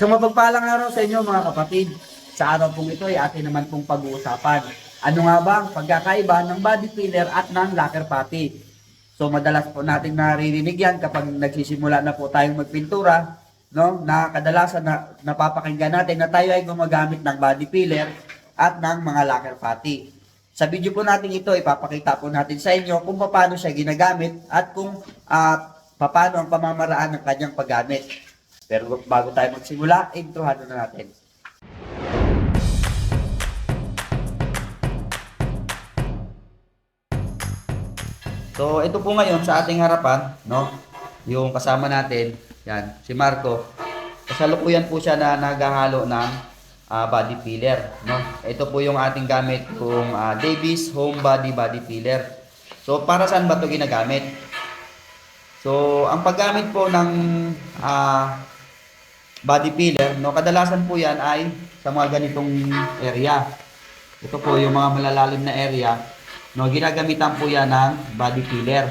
Isang mapagpalang araw sa inyo mga kapatid. Sa araw pong ito ay atin naman pong pag-uusapan. Ano nga ba ang pagkakaiba ng body filler at ng lacquer putty? So madalas po natin naririnig yan kapag nagsisimula na po tayong magpintura, no? Na kadalasan na napapakinggan natin na tayo ay gumagamit ng body filler at ng mga lacquer putty. Sa video po natin ito, ipapakita po natin sa inyo kung paano siya ginagamit at kung ah, paano ang pamamaraan ng kanyang paggamit. Pero bago tayo magsimula, introhan na natin. So, ito po ngayon sa ating harapan, no? Yung kasama natin, yan, si Marco. Kasalukuyan po siya na naghahalo ng ah, body filler, no? Ito po yung ating gamit kung ah, Davis Home Body Body Filler. So, para saan ba 'to ginagamit? So, ang paggamit po ng ah, body filler, no, kadalasan po 'yan ay sa mga ganitong area. Ito po yung mga malalalim na area, no, ginagamitan po 'yan ng body filler.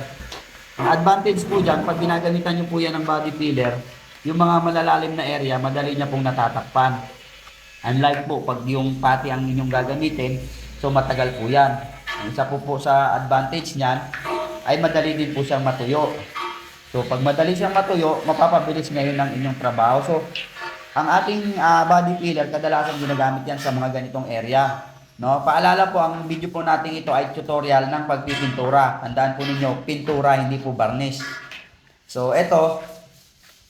Ang advantage po diyan pag ginagamitan niyo po 'yan ng body filler, yung mga malalalim na area, madali niya pong natatakpan. Unlike po pag yung pati ang inyong gagamitin, so matagal po 'yan. Ang isa po po sa advantage niyan ay madali din po siyang matuyo. So pag madali siyang matuyo, mapapabilis ngayon ng inyong trabaho. So ang ating ah, body filler kadalasan ginagamit yan sa mga ganitong area. No, paalala po ang video po natin ito ay tutorial ng pagpipintura. Tandaan po ninyo, pintura hindi po varnish. So ito,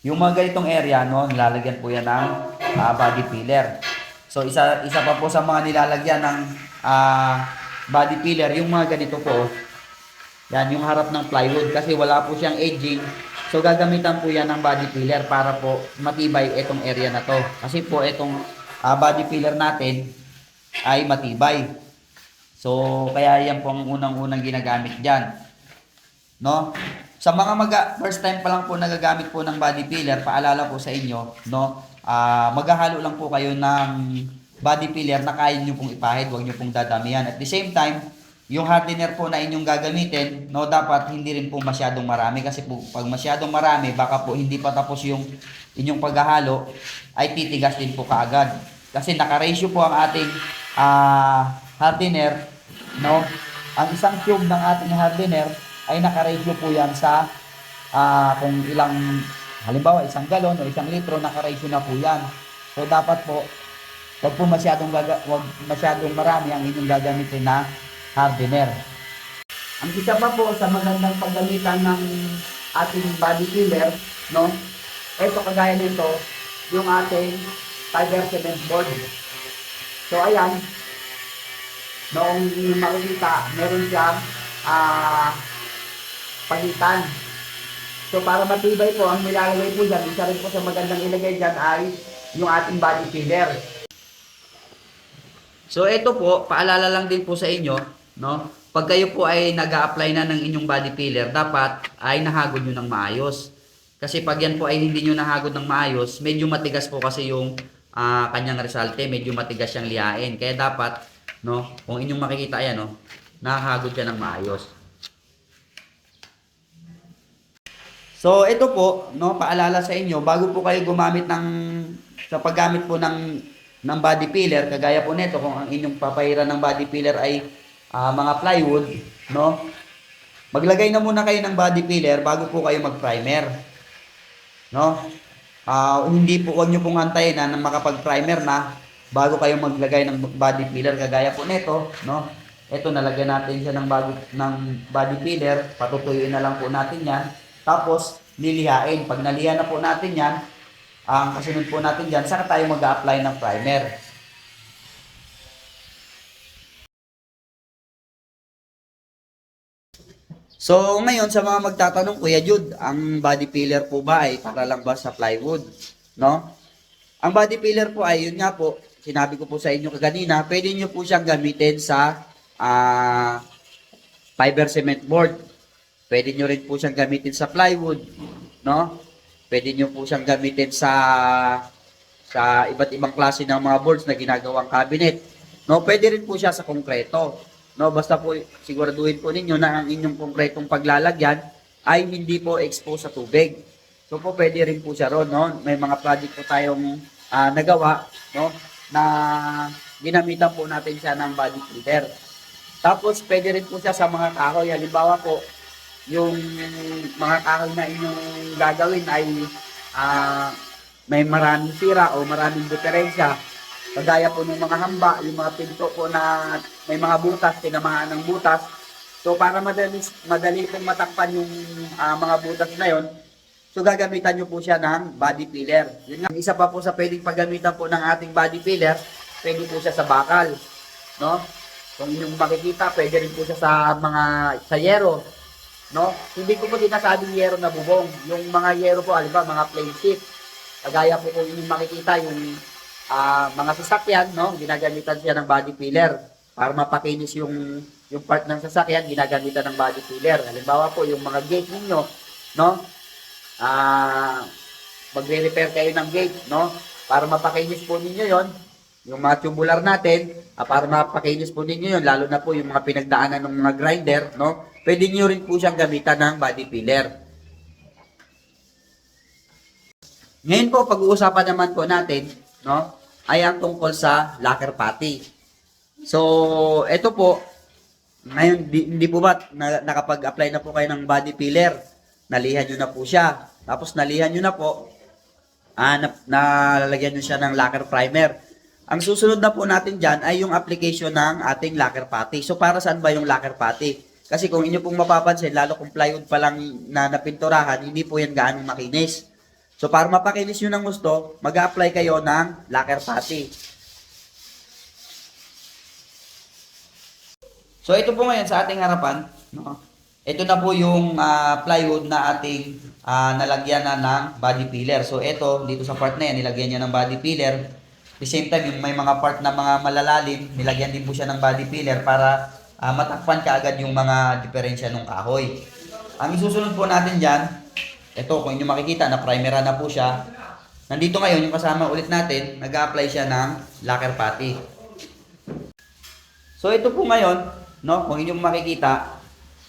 yung mga ganitong area no, nilalagyan po yan ng ah, body filler. So isa isa pa po sa mga nilalagyan ng ah, body filler, yung mga ganito po. Yan, yung harap ng plywood kasi wala po siyang edging. So gagamitan po yan ng body filler para po matibay itong area na to. Kasi po itong ah, body filler natin ay matibay. So kaya yan po ang unang-unang ginagamit diyan. No? Sa mga maga, first time pa lang po nagagamit po ng body filler, paalala po sa inyo, no? Ah, maghahalo lang po kayo ng body filler na kaya niyo pong ipahid, huwag niyo pong dadamihan. At the same time, yung hardener po na inyong gagamitin, no, dapat hindi rin po masyadong marami kasi po pag masyadong marami, baka po hindi pa tapos yung inyong paghahalo, ay titigas din po kaagad. Kasi naka-ratio po ang ating ah, hardener, no? Ang isang tube ng ating hardener ay naka-ratio po yan sa ah, kung ilang halimbawa isang galon o isang litro naka-ratio na po yan. So dapat po wag po masyadong wag masyadong marami ang inyong gagamitin na hardener. Ang isa pa po sa magandang paggamitan ng ating body filler, no? Ito kagaya nito, yung ating fiber cement board. So ayan, noong makikita, meron siyang ah pagitan. So para matibay po, ang nilalagay po dyan, isa rin po sa magandang ilagay dyan ay yung ating body filler. So ito po, paalala lang din po sa inyo, no? Pag kayo po ay nag apply na ng inyong body filler, dapat ay nahagod nyo ng maayos. Kasi pag yan po ay hindi nyo nahagod ng maayos, medyo matigas po kasi yung ah, kanyang resulte, medyo matigas siyang lihain. Kaya dapat, no, kung inyong makikita yan, no, nahagod siya ng maayos. So, ito po, no, paalala sa inyo, bago po kayo gumamit ng, sa paggamit po ng, ng body filler, kagaya po nito, kung ang inyong papahiran ng body filler ay ah, mga plywood, no, maglagay na muna kayo ng body filler bago po kayo mag-primer. No? Ah, hindi po, wag nyo pong antayin na, na makapag-primer na bago kayo maglagay ng body filler, kagaya po nito, no, ito, nalagyan natin siya ng, bago, ng body filler, patutuyuin na lang po natin yan, tapos, lilihain. Pag naliha na po natin yan, ang kasunod po natin dyan, saka tayo mag apply ng primer. So, ngayon sa mga magtatanong, Kuya Jude, ang body filler po ba ay para lang ba sa plywood? No? Ang body filler po ay, yun nga po, sinabi ko po sa inyo kaganina, pwede nyo po siyang gamitin sa ah, fiber cement board. Pwede nyo rin po siyang gamitin sa plywood, no? Pwede nyo po siyang gamitin sa sa iba't ibang klase ng mga boards na ginagawang cabinet. No, pwede rin po siya sa konkreto. No, basta po siguraduhin po ninyo na ang inyong konkretong paglalagyan ay hindi po exposed sa tubig. So po pwede rin po siya ron, no? May mga project po tayong ah, nagawa, no? Na ginamitan po natin siya ng body filler. Tapos, pwede rin po siya sa mga kahoy. Halimbawa po, yung mga kahoy na inyong gagawin ay ah, may maraming sira o maraming diferensya. Kagaya po ng mga hamba, yung mga pinto po na may mga butas, tinamahan ng butas. So, para madali, madali pong matakpan yung ah, mga butas na yon, so gagamitan nyo po siya ng body filler. Yun nga, isa pa po sa pwedeng paggamitan po ng ating body filler, pwede po siya sa bakal. No? Kung inyong makikita, pwede rin po siya sa mga sa yero. No? Hindi ko po sinasabing yero na bubong. Yung mga yero po, alba, mga plain sheet. Kagaya po kung inyong makikita yung ah, mga sasakyan, no? Ginagamitan siya ng body filler para mapakinis yung yung part ng sasakyan, ginagamitan ng body filler. Halimbawa po, yung mga gate ninyo, no? Ah, magre-repair kayo ng gate, no? Para mapakinis po ninyo yon yung mga tubular natin, ah, para mapakinis po ninyo yun, lalo na po yung mga pinagdaanan ng mga grinder, no? Pwede nyo rin po siyang gamitan ng body filler. Ngayon po, pag-uusapan naman po natin, no, ay ang tungkol sa lacquer patty. So, ito po, ngayon, di, hindi po ba na, nakapag-apply na po kayo ng body filler? Nalihan nyo na po siya. Tapos nalihan nyo na po, ah, na, nalalagyan nyo siya ng lacquer primer. Ang susunod na po natin dyan ay yung application ng ating lacquer patty. So, para saan ba yung lacquer patty? Kasi kung inyo pong mapapansin, lalo kung plywood pa lang na napinturahan, hindi po yan gaano makinis. So, para mapakinis nyo ng gusto, mag apply kayo ng lacquer patty. So, ito po ngayon sa ating harapan, no? Ito na po yung ah, plywood na ating ah, nalagyan na ng body filler. So, ito, dito sa part na yan, nilagyan niya ng body filler. At the same time, yung may mga part na mga malalalim, nilagyan din po siya ng body filler para ah, matakpan kaagad yung mga diferensya ng kahoy. Ang isusunod po natin dyan, ito, kung inyo makikita, na primera na po siya. Nandito ngayon, yung kasama ulit natin, nag-apply siya ng lacquer patty. So, ito po ngayon, no, kung inyong makikita,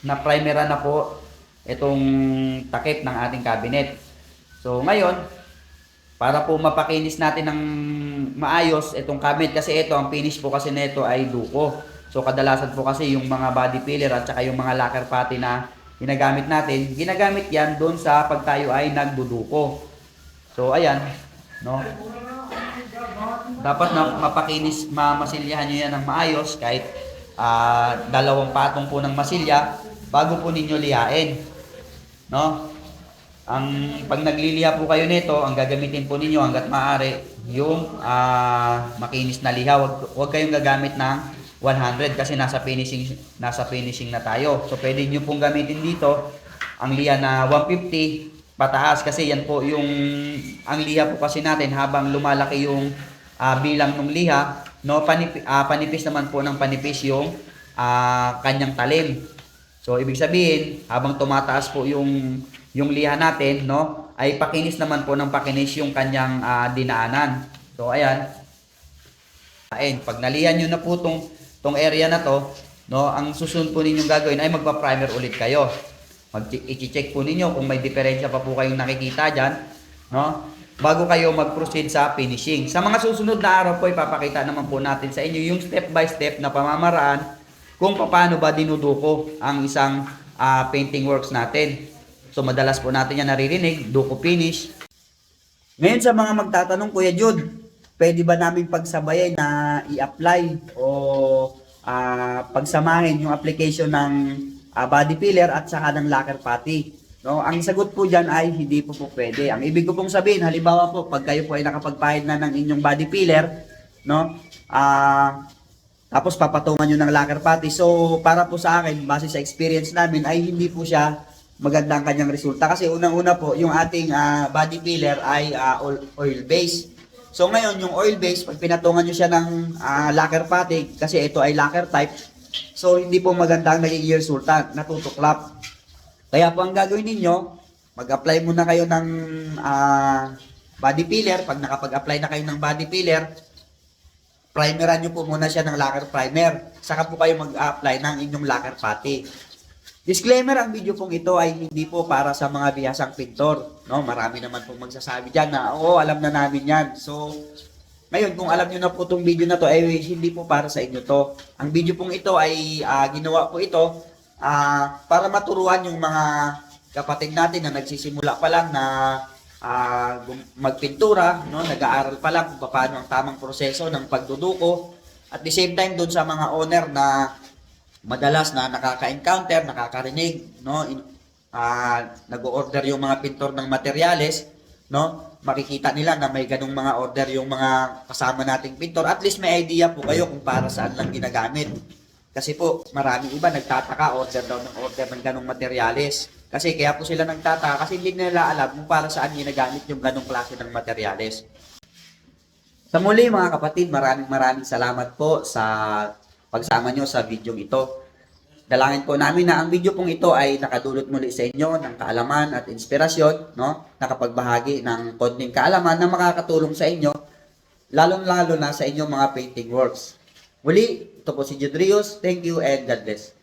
na primera na po itong takip ng ating cabinet. So, ngayon, para po mapakinis natin ng maayos itong cabinet kasi ito, ang finish po kasi nito ay duko. So, kadalasan po kasi yung mga body filler at saka yung mga lacquer patty na ginagamit natin, ginagamit yan doon sa pag tayo ay nagduduko. So, ayan, no? Dapat na mapakinis, mamasilyahan nyo yan ng maayos kahit ah, dalawang patong po ng masilya bago po ninyo lihain. No? Ang pag nagliliha po kayo nito, ang gagamitin po ninyo hangga't maaari yung ah, makinis na liha. Wag, wag kayong gagamit ng 100 kasi nasa finishing nasa finishing na tayo. So pwede niyo pong gamitin dito ang liha na 150 pataas kasi yan po yung ang liha po kasi natin habang lumalaki yung ah, bilang ng liha, no panip, ah, panipis naman po ng panipis yung ah, kanyang talim. So ibig sabihin, habang tumataas po yung yung liha natin, no, ay pakinis naman po ng pakinis yung kanyang ah, dinaanan. So ayan. Ayan, pag nalihan niyo na po tong tong area na to, no, ang susunod po ninyong gagawin ay magpa-primer ulit kayo. Mag i-check po ninyo kung may diferensya pa po kayong nakikita diyan, no? Bago kayo mag-proceed sa finishing. Sa mga susunod na araw po, ipapakita naman po natin sa inyo yung step by step na pamamaraan kung paano ba dinuduko ang isang ah, painting works natin. So madalas po natin yan naririnig, duko finish. Ngayon sa mga magtatanong, Kuya Jude, pwede ba namin pagsabayan na i-apply o ah, pagsamahin yung application ng ah, body filler at saka ng lacquer patty? No, ang sagot po diyan ay hindi po po pwede. Ang ibig ko pong sabihin, halimbawa po, pag kayo po ay nakapagpahid na ng inyong body filler, no? Ah, tapos papatungan nyo ng lacquer patty. So, para po sa akin, base sa experience namin, ay hindi po siya maganda ang kanyang resulta. Kasi unang-una po, yung ating ah, body filler ay ah, oil, oil base. So ngayon, yung oil base, pag pinatungan nyo siya ng ah, lacquer patty, kasi ito ay lacquer type, so hindi po maganda ang nagiging resulta, natutuklap. Kaya po ang gagawin ninyo, mag-apply muna kayo ng ah, body filler. Pag nakapag-apply na kayo ng body filler, primeran nyo po muna siya ng lacquer primer. Saka po kayo mag-apply ng inyong lacquer patty. Disclaimer, ang video pong ito ay hindi po para sa mga bihasang pintor. No? Marami naman pong magsasabi dyan na, oo, alam na namin yan. So, ngayon, kung alam nyo na po itong video na to, ay hindi po para sa inyo to. Ang video pong ito ay ah, ginawa po ito ah, para maturuan yung mga kapatid natin na nagsisimula pa lang na gum- magpintura, no? nag-aaral pa lang kung paano ang tamang proseso ng pagduduko. At the same time, doon sa mga owner na madalas na nakaka-encounter, nakakarinig, no? In, ah, nag-order yung mga pintor ng materyales, no? Makikita nila na may ganung mga order yung mga kasama nating pintor. At least may idea po kayo kung para saan lang ginagamit. Kasi po, maraming iba nagtataka, order daw ng order ng ganong materyales. Kasi kaya po sila nagtataka kasi hindi nila alam kung para saan ginagamit yung ganong klase ng materyales. Sa muli mga kapatid, maraming maraming salamat po sa pagsama nyo sa video ito. Dalangin po namin na ang video pong ito ay nakadulot muli sa inyo ng kaalaman at inspirasyon, no? Nakapagbahagi ng konting kaalaman na makakatulong sa inyo, lalong-lalo na sa inyong mga painting works. Muli, ito po si Jude Rios. Thank you and God bless.